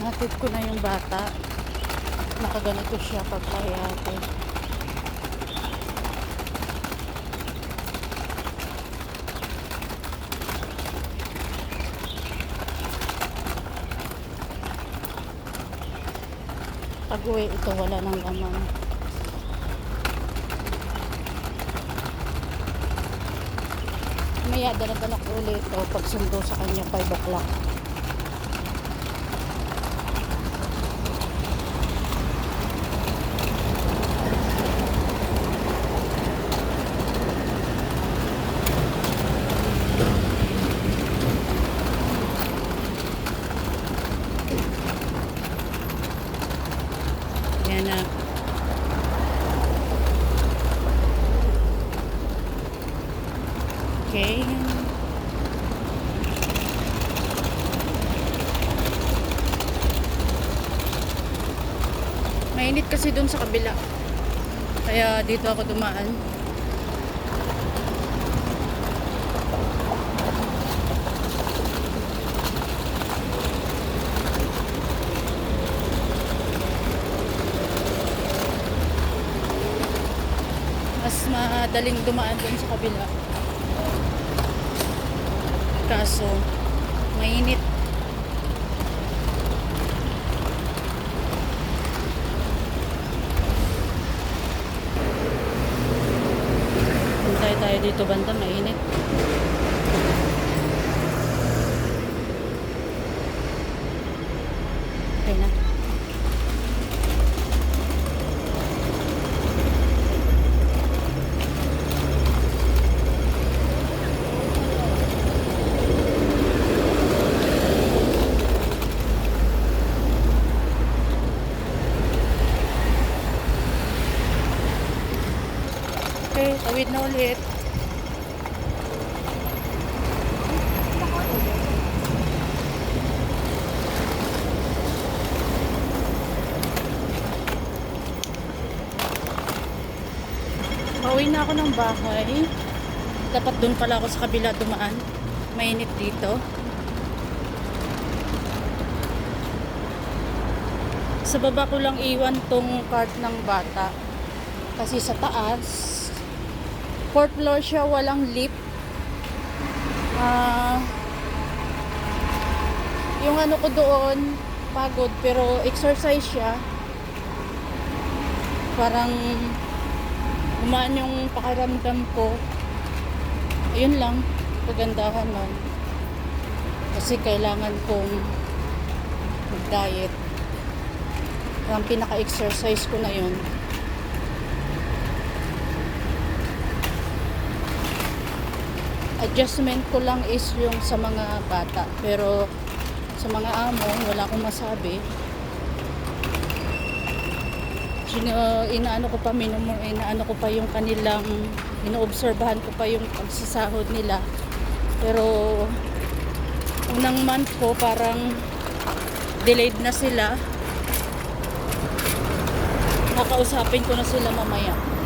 Hatid ko na yung bata. Nakaganito siya pagkayate. Pag uwi, ito wala ng laman. Maya, dala-dala ko ulit ito pag sundo sa kanya 5 o'clock. Yan na. Okay. Mainit kasi dun sa kabila. Kaya dito ako dumaan. Mas madaling dumaan dun sa kabila. Kaso, mainit. Hintay tayo dito banda, mainit. Okay na. Okay, tawid na ulit. Pauwi na ako ng bahay. Dapat doon pala ako sa kabila dumaan. Mainit dito. Sa baba ko lang iwan tong cart ng bata. Kasi sa taas, fourth floor siya, walang lift. Ah, yung ano ko doon, pagod, pero exercise siya. Parang umaan yung pakiramdam ko. Ayun lang, kagandahan nun. Kasi kailangan kong mag-diet. Ang pinaka-exercise ko na yun. Adjustment ko lang is yung sa mga bata. Pero sa mga amo wala akong masabi. Sino, inaano ko pa minum, inaano ko pa yung kanilang inoobserbahan ko pa yung pagsasahod nila. Pero unang month ko parang delayed na sila. Kakausapin ko na sila mamaya